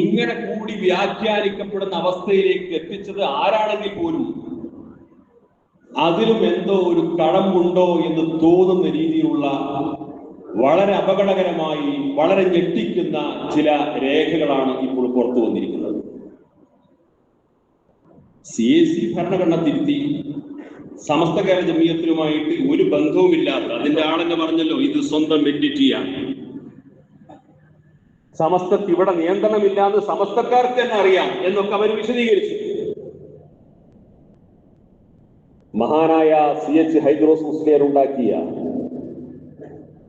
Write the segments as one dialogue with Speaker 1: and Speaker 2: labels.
Speaker 1: ഇങ്ങനെ കൂടി വ്യാഖ്യാനിക്കപ്പെടുന്ന അവസ്ഥയിലേക്ക് എത്തിച്ചത് ആരാണെങ്കിൽ പോലും? അതിലും എന്തോ ഒരു കടമ്പുണ്ടോ എന്ന് തോന്നുന്ന രീതിയിലുള്ള വളരെ അപകടകരമായി വളരെ ഞെട്ടിക്കുന്ന ചില രേഖകളാണ് ഇപ്പോൾ പുറത്തു വന്നിരിക്കുന്നത്. സി എ സി ഭരണഘടന തിരുത്തി സമസ്ത കേരള ജമീയത്തിലുമായിട്ട് ഒരു ബന്ധവുമില്ലാത്ത അതിന്റെ ആളെന്നെ പറഞ്ഞല്ലോ ഇത് സ്വന്തം എന്റിറ്റിയാണ് സമസ്തക്ക് ഇവിടെ നിയന്ത്രണമില്ലാന്ന് സമസ്തക്കാർക്ക് തന്നെ അറിയാം എന്നൊക്കെ അവർ വിശദീകരിച്ചു. മഹാനായ സി എച്ച് ഹൈദ്രോസ് മുസ്ലിയർ ഉണ്ടാക്കിയ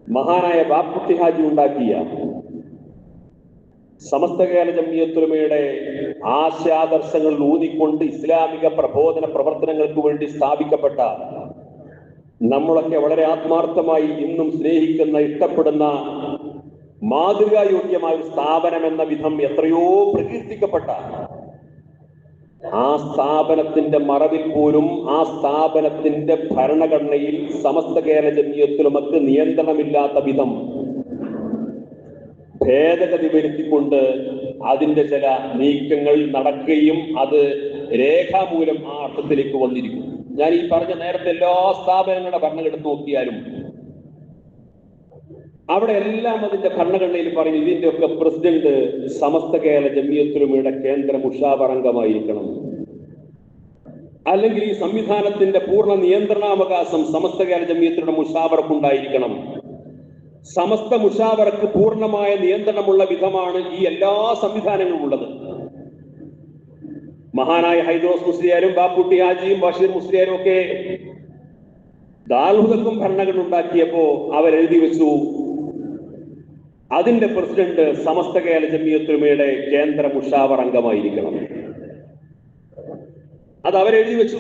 Speaker 1: മഹാനായ ബാപ്പുട്ടി ഹാജി ഉണ്ടാക്കിയ സമസ്ത കേരള ജമിയത്തുലമയുടെ ആശയാദർശങ്ങൾ ഊന്നിക്കൊണ്ട് ഇസ്ലാമിക പ്രബോധന പ്രവർത്തനങ്ങൾക്ക് വേണ്ടി സ്ഥാപിക്കപ്പെട്ട നമ്മളൊക്കെ വളരെ ആത്മാർത്ഥമായി ഇന്നും സ്നേഹിക്കുന്ന ഇഷ്ടപ്പെടുന്ന മാതൃകായോഗ്യമായ ഒരു സ്ഥാപനം എന്ന വിധം എത്രയോ പ്രകീർത്തിക്കപ്പെട്ട ആ സ്ഥാപനത്തിന്റെ മറവിൽ പോലും ആ സ്ഥാപനത്തിന്റെ ഭരണഘടനയിൽ സമസ്ത കേരള ജമീയത്തിലുമൊക്കെ നിയന്ത്രണമില്ലാത്ത വിധം ഭേദഗതി വരുത്തിക്കൊണ്ട് അതിന്റെ ചില നീക്കങ്ങൾ നടക്കുകയും അത് രേഖാമൂലം ആ അർത്ഥത്തിലേക്ക് വന്നിരിക്കും ഞാൻ ഈ പറഞ്ഞ നേരത്തെ എല്ലാ സ്ഥാപനങ്ങളുടെ ഭരണം എടുത്തു നോക്കിയാലും അവിടെ എല്ലാം അതിന്റെ ഭരണഘടനയിൽ പറയും ഇതിന്റെ ഒക്കെ പ്രസിഡന്റ് സമസ്ത കേരള ജമിയത്തുലമയുടെ കേന്ദ്ര മുഷാവറംഗമായിരിക്കണം. അല്ലെങ്കിൽ ഈ സംവിധാനത്തിന്റെ പൂർണ നിയന്ത്രണാവകാശം സമസ്ത കേരള ജമിയത്തിലൂടെ മുഷാവറക്കുണ്ടായിരിക്കണം. സമസ്ത മുഷാവറക്ക് പൂർണമായ നിയന്ത്രണമുള്ള വിധമാണ് ഈ എല്ലാ സംവിധാനങ്ങളും ഉള്ളത്. മഹാനായ ഹൈദ്രോസ് മുസ്ലിയാരും ബാപ്പുട്ടി ഹാജിയും ബഷീർ മുസ്ലിയാരും ഒക്കെ ദാൽഹുദക്കും ഭരണഘടന ഉണ്ടാക്കിയപ്പോ അവരെഴുതി വെച്ചു. അതിന്റെ പ്രസിഡന്റ് സമസ്ത കേരള ജമിയത്തുമയുടെ കേന്ദ്ര മുഷാവർ അംഗമായിരിക്കണം. അത് അവരെഴുതി വെച്ചു.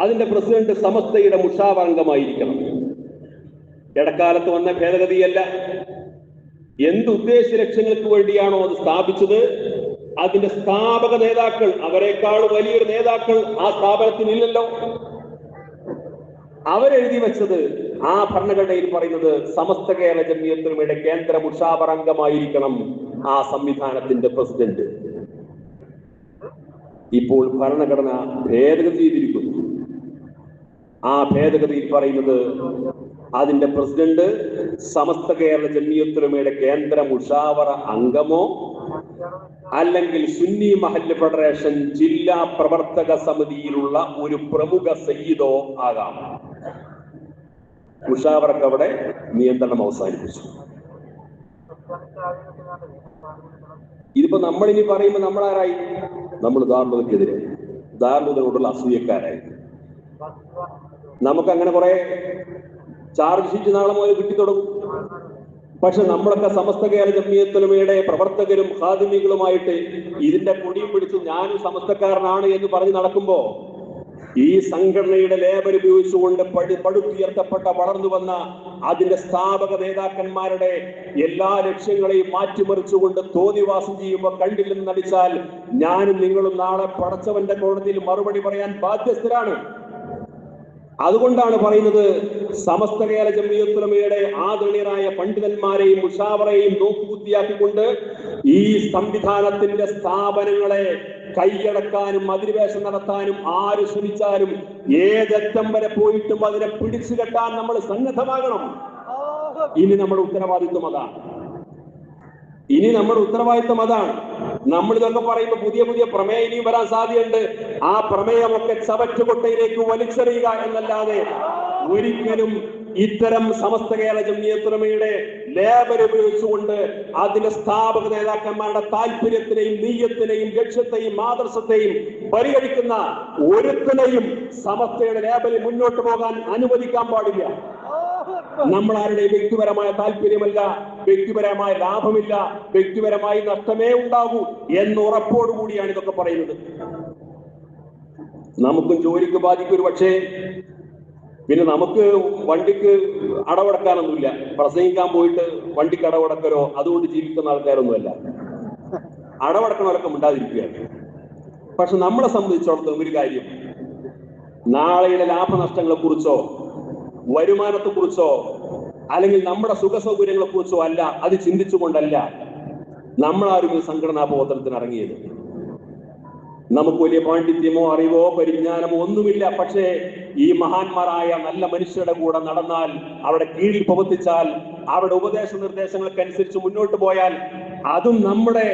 Speaker 1: അതിന്റെ പ്രസിഡന്റ് സമസ്തയുടെ മുഷാവർ അംഗമായിരിക്കണം. ഇടക്കാലത്ത് വന്ന ഭേദഗതിയല്ല. എന്ത് ഉദ്ദേശ ലക്ഷ്യങ്ങൾക്ക് വേണ്ടിയാണോ അത് സ്ഥാപിച്ചത്? അതിന്റെ സ്ഥാപക നേതാക്കൾ അവരെക്കാൾ വലിയൊരു നേതാക്കൾ ആ സ്ഥാപനത്തിനില്ലല്ലോ അവരെഴുതി വെച്ചത് ആ ഭരണഘടനയിൽ പറയുന്നത് സമസ്ത കേരള ജമിയത്തിനുമിടെ കേന്ദ്ര മുഷാവർ അംഗമായിരിക്കണം ആ സംവിധാനത്തിന്റെ പ്രസിഡന്റ്. ഇപ്പോൾ ഭരണഘടന ഭേദഗതി ചെയ്തിരിക്കുന്നു. ആ ഭേദഗതിയിൽ പറയുന്നത് അതിന്റെ പ്രസിഡന്റ് സമസ്ത കേരള ജമിയത്തുലമയുടെ കേന്ദ്ര മുഷാവറ അംഗമോ അല്ലെങ്കിൽ സുന്നി മഹല്ല് ഫെഡറേഷൻ ജില്ലാ പ്രവർത്തക സമിതിയിലുള്ള ഒരു പ്രമുഖ സയ്യിദോ ആകാം. മുഷാവറക്ക് അവിടെ നിയന്ത്രണം അവസാനിപ്പിച്ചു. ഇതിപ്പോ നമ്മളിനി പറയുമ്പോൾ നമ്മളാരായി? നമ്മൾ ദാർമുദക്കെതിരെ ദാർലുദനോടുള്ള അസൂയക്കാരായി. നമുക്ക് അങ്ങനെ കുറെ ചാർജ് ഷീറ്റ് നാളെ മുതൽ കിട്ടിത്തുടങ്ങും പക്ഷെ നമ്മളൊക്കെ സമസ്ത കേരള ജമിയത്തുലമയുടെ പ്രവർത്തകരും ഹാദിമികളുമായിട്ട് ഇതിന്റെ പൊടിയും പിടിച്ച് ഞാനും സമസ്തക്കാരനാണ് എന്ന് പറഞ്ഞ് നടക്കുമ്പോ ഈ സംഘടനയുടെ ലേബർ ഉപയോഗിച്ചുകൊണ്ട് പടി പടുത്തുയർത്തപ്പെട്ട വളർന്നു വന്ന അതിന്റെ സ്ഥാപക നേതാക്കന്മാരുടെ എല്ലാ ലക്ഷ്യങ്ങളെയും മാറ്റിമറിച്ചുകൊണ്ട് തോന്നിവാസം ചെയ്യുമ്പോൾ കണ്ടില്ലെന്ന് നടിച്ചാൽ ഞാനും നിങ്ങളും നാളെ പടച്ചവന്റെ കോടതിയിൽ മറുപടി പറയാൻ ബാധ്യസ്ഥരാണ്. അതുകൊണ്ടാണ് പറയുന്നത് സമസ്ത കേരള ജമിയത്തുലമയുടെ ആദരണീയരായ പണ്ഡിതന്മാരെയും ഉഷാവറേയും നോക്കുകുത്തിയാക്കിക്കൊണ്ട് ഈ സംവിധാനത്തിന്റെ സ്ഥാപനങ്ങളെ കൈയടക്കാനും അധിനിവേശം നടത്താനും ആര് ശ്രമിച്ചാലും ഏതറ്റം വരെ പോയിട്ടും അതിനെ പിടിച്ചു കെട്ടാൻ നമ്മൾ സന്നദ്ധമാകണം. ഇനി നമ്മുടെ ഉത്തരവാദിത്വം അതാണ്. ഇനി നമ്മുടെ ഉത്തരവാദിത്വം അതാണ്. നമ്മൾ ഇതൊക്കെ പറയുമ്പോൾ പുതിയ പുതിയ പ്രമേയം ഇനിയും വരാൻ സാധ്യതയുണ്ട്. ആ പ്രമേയമൊക്കെ ചവറ്റുകൊട്ടയിലേക്ക് വലിച്ചെറിയുക എന്നല്ലാതെ ഒരിക്കലും ഇത്തരം സമസ്ത കേരള ജമിയത്തുലമയുടെ ലേബർ ഉപയോഗിച്ചുകൊണ്ട് അതിന്റെ സ്ഥാപക നേതാക്കന്മാരുടെ താല്പര്യത്തിനെയും നീയത്തിനെയും ലക്ഷ്യത്തെയും ആദർശത്തെയും പരിഗണിക്കുന്ന ഒരുത്തനെയും സമസ്തയുടെ ലേബലിൽ മുന്നോട്ട് പോകാൻ അനുവദിക്കാൻ പാടില്ല. നമ്മൾ ആരുടെ വ്യക്തിപരമായ താല്പര്യമല്ല വ്യക്തിപരമായ ലാഭമില്ല വ്യക്തിപരമായി നഷ്ടമേ ഉണ്ടാകൂ എന്ന് ഉറപ്പോടുകൂടിയാണ് ഇതൊക്കെ പറയുന്നത്. നമുക്കും ജോലിക്ക് ബാധിക്കും ഒരു പക്ഷേ പിന്നെ നമുക്ക് വണ്ടിക്ക് അടവടക്കാനൊന്നുമില്ല. പ്രസംഗിക്കാൻ പോയിട്ട് വണ്ടിക്ക് അടവടക്കരോ അതുകൊണ്ട് ജീവിക്കുന്ന ആൾക്കാരൊന്നുമല്ല. അടവടക്കണവരൊക്കെ ഉണ്ടാതിരിക്കുകയാണ് പക്ഷെ നമ്മളെ സംബന്ധിച്ചിടത്തോളം ഒരു കാര്യം. നാളെയുടെ ലാഭനഷ്ടങ്ങളെ കുറിച്ചോ വരുമാനത്തെ കുറിച്ചോ അല്ലെങ്കിൽ നമ്മുടെ സുഖ സൗകര്യങ്ങളെ കുറിച്ചോ അല്ല അത് ചിന്തിച്ചുകൊണ്ടല്ല നമ്മളാരും ഈ സംഘടനാ ബോധനത്തിന് ഇറങ്ങിയത് നമുക്ക് വലിയ പാണ്ഡിത്യമോ അറിവോ പരിജ്ഞാനമോ ഒന്നുമില്ല. പക്ഷേ ഈ മഹാന്മാരായ നല്ല മനുഷ്യരുടെ കൂടെ നടന്നാൽ അവിടെ കീഴിൽ പ്രവർത്തിച്ചാൽ അവരുടെ ഉപദേശ നിർദ്ദേശങ്ങൾക്കനുസരിച്ച് മുന്നോട്ട് പോയാൽ അതും നമ്മുടെ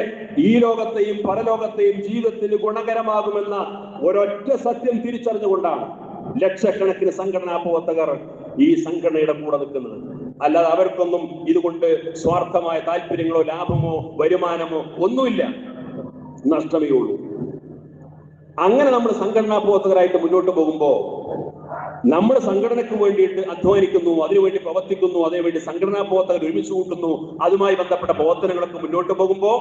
Speaker 1: ഈ ലോകത്തെയും പരലോകത്തെയും ജീവിതത്തിന് ഗുണകരമാകുമെന്ന ഒരൊറ്റ സത്യം തിരിച്ചറിഞ്ഞുകൊണ്ടാണ് ലക്ഷക്കണക്കിന് സംഘടനാ പ്രവർത്തകർ ഈ സംഘടനയുടെ കൂടെ നിൽക്കുന്നത്. അല്ലാതെ അവർക്കൊന്നും ഇതുകൊണ്ട് സ്വാർത്ഥമായ താല്പര്യങ്ങളോ ലാഭമോ വരുമാനമോ ഒന്നുമില്ല. നഷ്ടമേ ഉള്ളൂ. അങ്ങനെ നമ്മൾ സംഘടനാ പ്രവർത്തകരായിട്ട് മുന്നോട്ട് പോകുമ്പോ നമ്മൾ സംഘടനയ്ക്ക് വേണ്ടിയിട്ട് അധ്വാനിക്കുന്നു അതിനുവേണ്ടി പ്രവർത്തിക്കുന്നു അതിനുവേണ്ടി സംഘടനാ പ്രവർത്തകർ ഒരുമിച്ച് കൂട്ടുന്നു അതുമായി ബന്ധപ്പെട്ട പ്രവർത്തനങ്ങളൊക്കെ മുന്നോട്ട് പോകുമ്പോൾ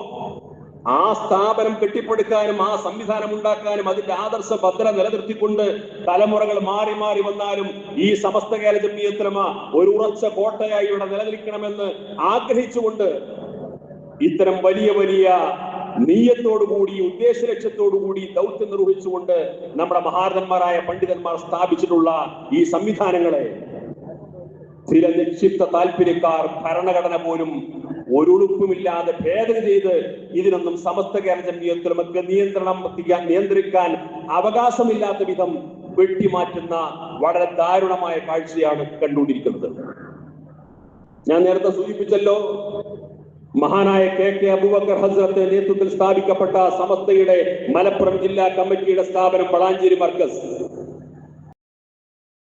Speaker 1: ആ സ്ഥാപനം കെട്ടിപ്പടുക്കാനും ആ സംവിധാനം ഉണ്ടാക്കാനും അതിന്റെ ആദർശ ഭദ്ര നിലനിർത്തിക്കൊണ്ട് തലമുറകൾ മാറി മാറി വന്നാലും ഈ സമസ്ത കേരള ജമിയത്തിലമ ഒരു ഉറച്ച കോട്ടയായി ഇവിടെ നിലനിൽക്കണമെന്ന് ആഗ്രഹിച്ചുകൊണ്ട് ഇത്തരം വലിയ വലിയ നീയത്തോടുകൂടി ഉദ്ദേശ ലക്ഷ്യത്തോടുകൂടി ദൗത്യം നിർവഹിച്ചുകൊണ്ട് നമ്മുടെ മഹാരഥന്മാരായ പണ്ഡിതന്മാർ സ്ഥാപിച്ചിട്ടുള്ള ഈ സംവിധാനങ്ങളെ ചില നിക്ഷിപ്ത താല്പര്യക്കാർ ഭരണഘടന പോലും ഒരുളുപ്പുമില്ലാതെ ഭേദന ചെയ്ത് ഇതിനൊന്നും സമസ്ത കേരള ജമിയത്തിലുമൊക്കെ നിയന്ത്രണം നിയന്ത്രിക്കാൻ അവകാശമില്ലാത്ത വിധം വെട്ടിമാറ്റുന്ന വളരെ ദാരുണമായ കാഴ്ചയാണ് കണ്ടുകൊണ്ടിരിക്കുന്നത്. ഞാൻ നേരത്തെ സൂചിപ്പിച്ചല്ലോ മഹാനായ കെ കെ അബൂബക്കർ ഹസ്രത്ത് നേതൃത്വത്തിൽ സ്ഥാപിക്കപ്പെട്ട സമസ്തയുടെ മലപ്പുറം ജില്ലാ കമ്മിറ്റിയുടെ സ്ഥാപനം വളാഞ്ചേരി മർക്കസ്.